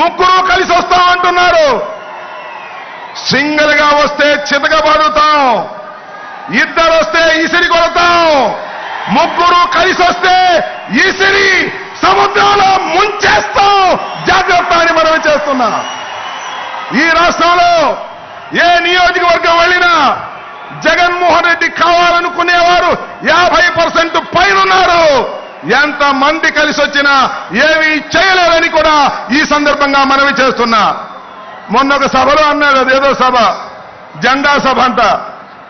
ముగ్గురు కలిసి వస్తాం అంటున్నారు సింగిల్గా వస్తే చితకబడుతాం ఇద్దరు వస్తే ఇసిరి కొడతాం. ముగ్గురు కలిసి వస్తే ఇసిరి సముద్రంలో ముంచేస్తాం. జాగ్రత్త అని మనం చేస్తున్నా. ఈ రాష్ట్రంలో ఏ నియోజకవర్గం వెళ్ళినా జగన్మోహన్ రెడ్డి కావాలనుకునేవారు యాభై పర్సెంట్ పైనున్నారు. ఎంత మంది కలిసి వచ్చినా ఏమీ చేయలేదు కూడా ఈ సందర్భంగా మనవి చేస్తున్నా. మొన్న ఒక సభలో అన్నాడు అదేదో సభ. జెండా సభ అంట.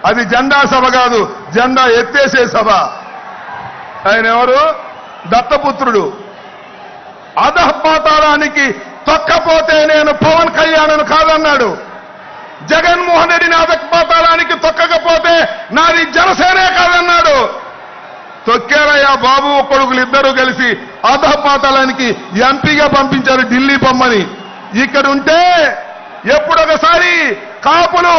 అది జెండా సభ కాదు జెండా ఎత్తేసే సభ. ఆయన ఎవరు? దత్తపుత్రుడు. అధపాతాళానికి తొక్కపోతే నేను పవన్ కళ్యాణ్ కాదన్నాడు. జగన్మోహన్ రెడ్డిని అధపాతాళానికి తొక్కకపోతే నాది జనసేనే బాబు కొడుకులు ఇద్దరు కలిసి అధపాతాలానికి ఎంపీగా పంపించారు ఢిల్లీ పొమ్మని ఇక్కడ ఉంటే ఎప్పుడొకసారి కాపులు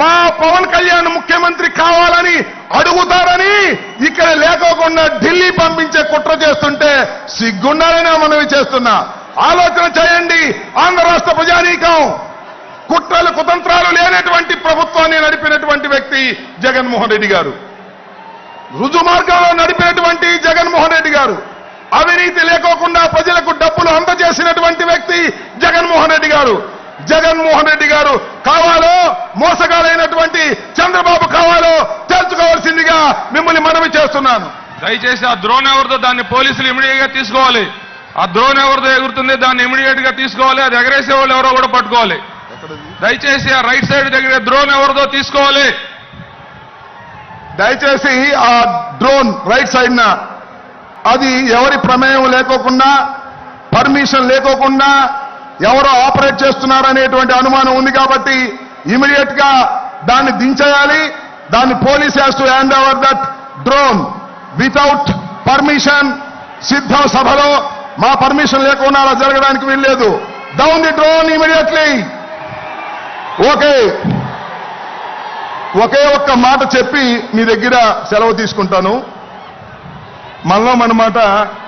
మా పవన్ కళ్యాణ్ ముఖ్యమంత్రి కావాలని అడుగుతారని ఇక్కడ లేకోకుండా ఢిల్లీ పంపించే కుట్ర చేస్తుంటే సిగ్గుండాలని మనవి చేస్తున్నా. ఆలోచన చేయండి ఆంధ్ర రాష్ట్ర ప్రజానీకం. కుట్రలు కుతంత్రాలు లేనటువంటి ప్రభుత్వాన్ని నడిపినటువంటి వ్యక్తి జగన్మోహన్ రెడ్డి గారు. రుజు మార్గంలో నడిపినటువంటి జగన్మోహన్ రెడ్డి గారు అవినీతి లేకోకుండా ప్రజలకు డబ్బులు అందజేసినటువంటి వ్యక్తి జగన్మోహన్ రెడ్డి గారు. జగన్మోహన్ రెడ్డి గారు కావాలో మోసగాలైనటువంటి చంద్రబాబు కావాలో తెలుసుకోవాల్సిందిగా మిమ్మల్ని మనవి చేస్తున్నాను. దయచేసి ఆ ద్రోణ్ ఎవరిదో దాన్ని పోలీసులు ఇమీడియట్గా తీసుకోవాలి. ఆ ద్రోణ్ ఎవరిదో ఎగురుతుంది దాన్ని ఇమీడియట్గా తీసుకోవాలి. అది ఎగరేసే వాళ్ళు ఎవరో కూడా పట్టుకోవాలి. దయచేసి ఆ రైట్ సైడ్ దగ్గర ద్రోణ్ ఎవరిదో తీసుకోవాలి. దయచేసి ఆ డ్రోన్ రైట్ సైడ్ అది ఎవరి ప్రమేయం లేకోకుండా పర్మిషన్ లేకోకుండా ఎవరో ఆపరేట్ చేస్తున్నారనేటువంటి అనుమానం ఉంది కాబట్టి ఇమీడియట్గా దాన్ని దించేయాలి. దాన్ని police has to hand over that drone without permission సిద్ధం సభలో మా పర్మిషన్ లేకుండా అలా జరగడానికి వీల్లేదు. Down the drone immediately okay ఒకే ఒక్క మాట చెప్పి మీ దగ్గర సెలవు తీసుకుంటాను. మనలో మన మాట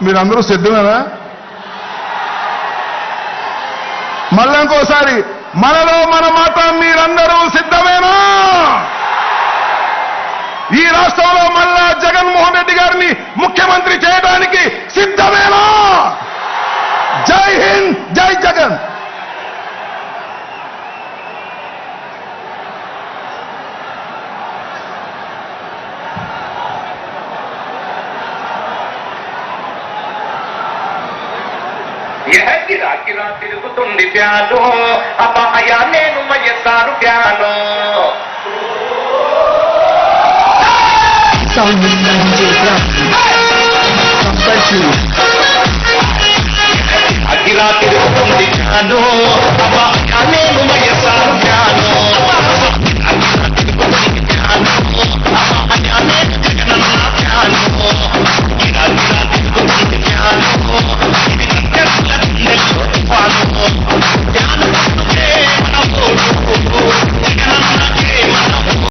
మీరందరూ సిద్ధమేనా? మళ్ళీ ఇంకోసారి మనలో మన మాట మీరందరూ సిద్ధమేనా? ఈ రాష్ట్రంలో మళ్ళా జగన్మోహన్ రెడ్డి గారిని ముఖ్యమంత్రి చేయడానికి యహ గిరా గిరా తిరుగుతుంది ప్యాను అపాయ నేను మయసారు fan Sound of Niger Compulsory. అగిరా తిరుగుతుంది